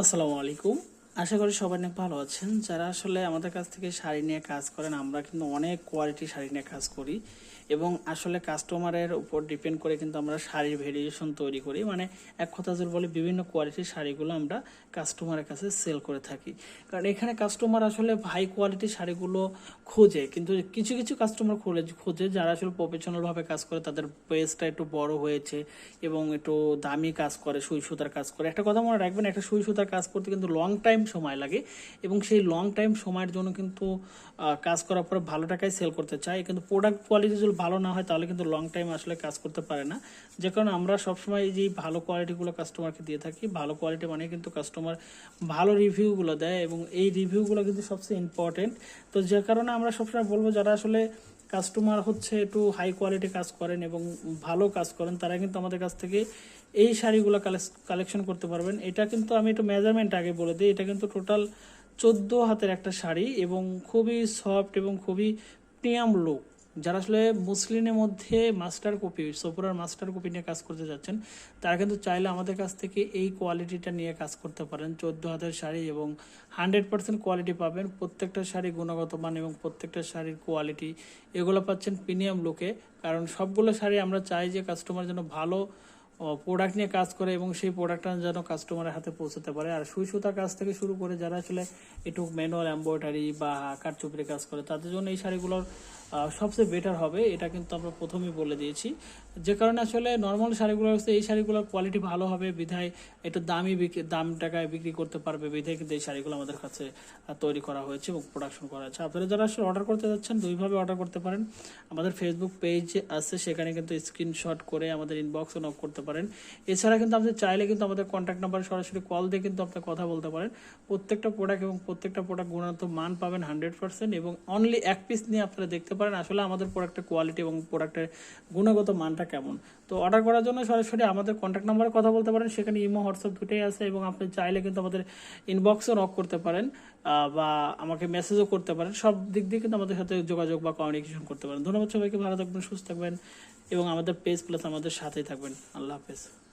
আসসালামু আলাইকুম। আশা করি সবাই অনেক ভালো আছেন। যারা আসলে আমাদের কাছ থেকে শাড়ি নিয়ে কাজ করেন, আমরা কিন্তু অনেক কোয়ালিটি শাড়ি নিয়ে কাজ করি এবং আসলে কাস্টমারের উপর ডিপেন্ড করে কিন্তু আমরা শাড়ির ভেরিয়েশন তৈরি করি। মানে এক কথা যদি বলি, বিভিন্ন কোয়ালিটির শাড়িগুলো আমরা কাস্টমারের কাছে সেল করে থাকি। কারণ এখানে কাস্টমার আসলে হাই কোয়ালিটির শাড়িগুলো খোঁজে, কিন্তু কিছু কিছু কাস্টমার খোঁজে খোঁজে যারা আসলে প্রফেশনালভাবে কাজ করে, তাদের পেজটা একটু বড় হয়েছে এবং একটু দামি কাজ করে, সুই সুতার কাজ করে। একটা কথা মনে রাখবেন, একটা সুই সুতার কাজ করতে কিন্তু লং টাইম সময় লাগে এবং সেই লং টাইম সময়ের জন্য কিন্তু কাজ করার পরে ভালো টাকায় সেল করতে চাই কিন্তু প্রোডাক্ট কোয়ালিটি যদি ভালো না হয়, তাহলে কিন্তু লং টাইম আসলে কাজ করতে পারে না। যে কারণে আমরা সবসময় এই যে ভালো কোয়ালিটিগুলো কাস্টমারকে দিয়ে থাকি, ভালো কোয়ালিটি মানে কিন্তু কাস্টমার ভালো রিভিউগুলো দেয় এবং এই রিভিউগুলো কিন্তু সবচেয়ে ইম্পর্টেন্ট তো যে কারণে আমরা সবসময় বলব, যারা আসলে কাস্টমার হচ্ছে, একটু হাই কোয়ালিটি কাজ করেন এবং ভালো কাজ করেন, তারা কিন্তু আমাদের কাছ থেকে এই শাড়িগুলো কালেকশন করতে পারবেন। এটা কিন্তু আমি একটু মেজারমেন্ট আগে বলে দিই। এটা টোটাল চোদ্দ হাতের একটা শাড়ি এবং খুবই সফট এবং খুবই প্রিয়াম লুক যারা আসলে মুসলিমের মধ্যে মাস্টার কপি সোপুরার মাস্টার কপি নিয়ে কাজ করতে যাচ্ছেন, তারা কিন্তু চাইলে আমাদের কাছ থেকে এই কোয়ালিটিটা নিয়ে কাজ করতে পারেন। চোদ্দ হাতের শাড়ি এবং হান্ড্রেড পার্সেন্ট কোয়ালিটি পাবেন। প্রত্যেকটা শাড়ি গুণগত মান এবং প্রত্যেকটা শাড়ির কোয়ালিটি এগুলো পাচ্ছেন প্রিমিয়াম লুকে কারণ সবগুলো শাড়ি আমরা চাই যে কাস্টমার যেন ভালো প্রোডাক্ট নিয়ে কাজ করে এবং সেই প্রোডাক্টটা যেন কাস্টমারের হাতে পৌঁছাতে পারে। আর সুই সুতার কাজ থেকে শুরু করে যারা আসলে একটু ম্যানুয়াল এম্ব্রয়ডারি বা কাঠচুপির কাজ করে, তাদের জন্য এই শাড়িগুলোর সবচেয়ে বেটার হবে, এটা কিন্তু আমরা প্রথমেই বলে দিয়েছি। যে কারণে আসলে নর্মাল শাড়িগুলো হচ্ছে এই শাড়িগুলোর কোয়ালিটি ভালো হবে, বিধায় একটু দামি দাম টাকায় বিক্রি করতে পারবে, বিধায় কিন্তু এই শাড়িগুলো আমাদের কাছে তৈরি করা হয়েছে এবং প্রোডাকশন করা হয়েছে। আপনারা যারা আসলে অর্ডার করতে যাচ্ছেন, দুইভাবে অর্ডার করতে পারেন। আমাদের ফেসবুক পেজ আছে, সেখানে কিন্তু স্ক্রিনশট করে আমাদের ইনবক্সে নক করতে পারেন। এছাড়া কিন্তু আপনি চাইলে কিন্তু আমাদের কন্ট্যাক্ট নাম্বারে সরাসরি কল দিয়ে কিন্তু আপনি কথা বলতে পারেন। প্রত্যেকটা প্রোডাক্ট এবং প্রত্যেকটা প্রোডাক্ট গুণগত মান পাবেন হান্ড্রেড পার্সেন্ট এবং অনলি এক পিস নিয়ে আপনারা দেখতে পারেন আসলে আমাদের প্রোডাক্টের কোয়ালিটি এবং প্রোডাক্টের গুণগত মানটা কেমন। তো অর্ডার করার জন্য সরাসরি আমাদের কন্ট্যাক্ট নাম্বারে কথা বলতে পারেন, সেখানে ইমো, হোয়াটসঅ্যাপ দুটোই আছে এবং আপনি চাইলে কিন্তু আমাদের ইনবক্সও নক করতে পারেন বা আমাকে মেসেজও করতে পারেন। সব দিক দিয়ে কিন্তু আমাদের সাথে যোগাযোগ বা কমিউনিকেশন করতে পারেন। ধন্যবাদ সবাইকে, ভালো থাকবেন, সুস্থ থাকবেন। এবং আমাদের পেজ প্লাস আমাদের সাথেই থাকবেন। আল্লাহ হাফেজ।